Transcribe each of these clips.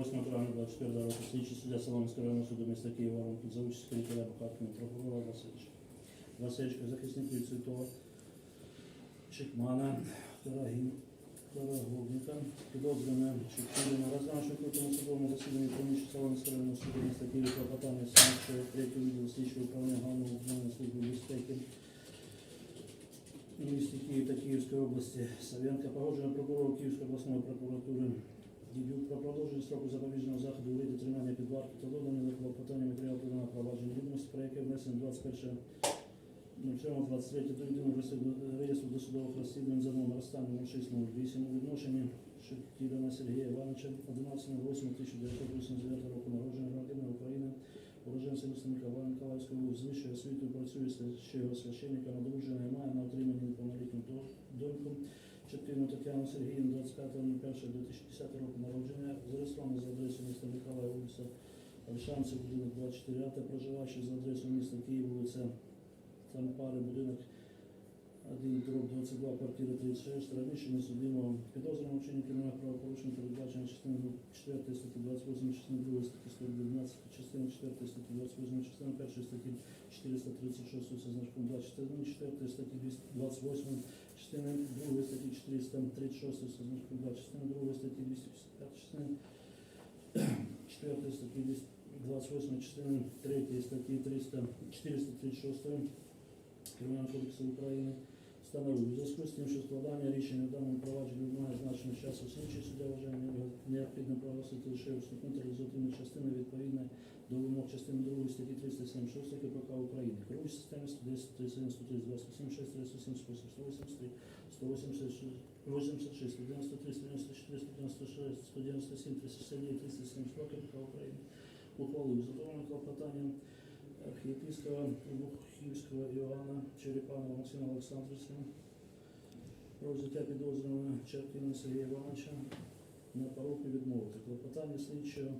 8 травня 24 року слідчий суддя Соломського районного суду міста Києва Роман за участь керівника Бухаркина прокурора Васильовича. Васильчика, захисник від Святого Чекмана, Карагубника, підозрювана Чекмана, розглянувши в крутому судовому засіданні поміж Соломського районного суду міста Києва клопотання слідчого третього відділу слідчого управління головного управління служби безпеки місті Київ та Київської області Савенка, погоджено прокурору Київської обласної прокуратури Дідюк про продовження строку запобіжного заходу у виді тримання під вартою та додання до клопотання матеріалу кримінального провадження відомості, про яке внесено 21 Чому 23 до єдиного реєстру- досудових розслідувань за номер останнього 608 у відношенні Шептірина Сергія Івановича 11.08.1989 року народження громадянина України, уроженця міста Микола Миколаївської області, з вищою працює священного священником, одружена і має на отриманні доньку Чептину Тетяну Сергіївну 25.01.2010 року народження, зареєстрована за адресою міста Михайлова, вулиця Ольшанців, будинок 24 та проживаючи за адресою міста Київ, вулиця там пари будинок 1 дроб 22, квартира 36, раніше не судимо підозрюваного вчинення кримінального правопорушення передбачення частиною 4 статті 28, частини 2 статті 119, частини 4 статті 28, частини 1 статті 436 со значком 2, частини 4 статті 228, частини 2 статті 436 со значком 2, частини 2 статті 255, частини 4 статті 228, частини 3 статті 300, 436 Кримінального кодексу України встановлює у зв'язку з тим, що складання рішення в даному провадженні вимагає значного часу слідчий суддя вважає необхід- необхідно проголосити лише вступну та результативну частину відповідно до вимог частини 2 статті 376 КПК України. Керуючи системи 110, 37, 132, 176, 378, 183, 186, 86, 193, 194, 196, 197, 369, 372 КПК України ухвалив задоволене клопотанням архієпископа Лухівського Іоанна Черепанова Максима Олександровича про взяття підозрюваного Черкіна Сергія Івановича на поруку відмовити. Клопотання слідчого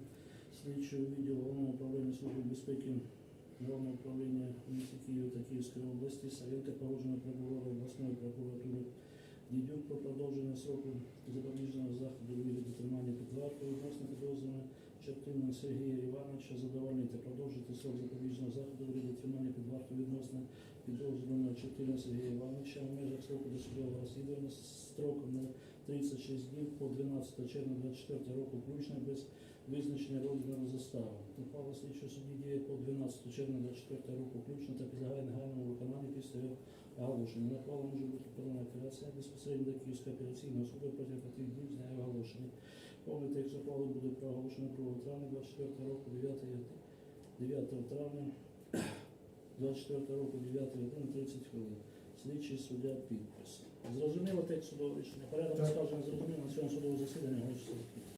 слідчого відділу Головного управління Служби безпеки Головного управління в місті Києва та Київської області Савенка погоджено прокурора обласної прокуратури Дідюк про продовження сроку запобіжного заходу вигляді тримання під вартою відносно підозрюваного Чертина Сергія Івановича задовольнити продовжити срок запобіжного заходу у виді тримання під вартою відносно підозрюваного Чертина Сергія Івановича в межах строку досудового розслідування строком на 36 днів по 12 червня 24 року включно без визначення розміру застави. Ухвала слідчого судді діє по 12 червня 24 року включно та підлягає негайному виконанню після його оголошення. На може бути подана апеляція безпосередньо до Київської апеляційної суду протягом 5 днів з дня оголошення. Повний текст ухвали буде проголошено 2 травня 24 року, 9, 9 травня 24 року, 9 години 30 хвилин. Слідчий суддя підпис. Зрозуміло текст судового рішення. Порядок Так. скажено зрозуміло на цьому судовому засіданні. Голосуємо.